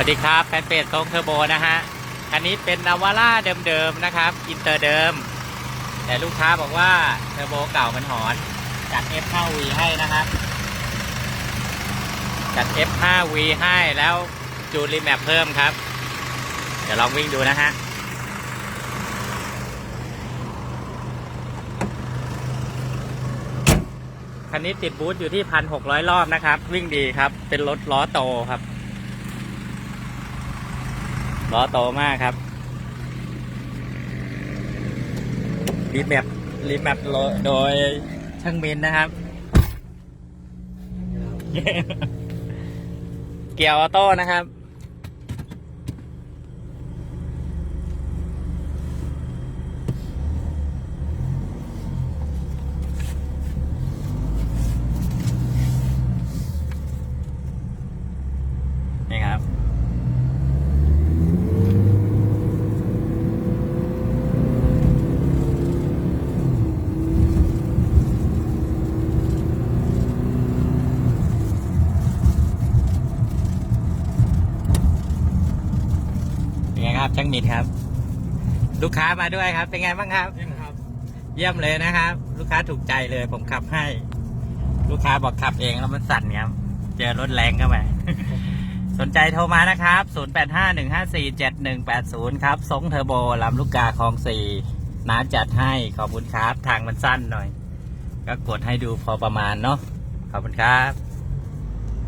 สวัสดีครับแฟนเพจทรงเทอร์โบนะฮะคันนี้เป็นนาวาร่าเดิมๆนะครับ อินเตอร์เดิม แต่ลูกค้าบอกว่าเทอร์โบเก่ามันหอน จัด F5V ให้นะครับ จัด F5V ให้แล้วจูนรีแมปเพิ่มครับ เดี๋ยวลองวิ่งดูนะฮะคันนี้ติดบูทอยู่ที่พันหกร้อยรอบนะครับ วิ่งดีครับ เป็นรถล้อโตครับ ล้อโตมากครับรีแมปรีแมปโดยช่างมินนะครับ เกียร์ออโต้นะครับ เป็นไงครับช่างมินครับ ลูกค้ามาด้วยครับ เป็นไงบ้างครับนี่นะครับ เยี่ยมเลยนะครับ ลูกค้าถูกใจเลย ผมขับให้ ลูกค้าบอกขับเองแล้วมันสั่นครับเจอรถแรงเข้าไปสนใจโทรมานะครับ 0851547180 ครับสงเทอร์โบลำลูกกาคลองสี่น้าจัดให้ ขอบคุณครับ ทางมันสั้นหน่อย ก็กดให้ดูพอประมาณเนาะ ขอบคุณครับ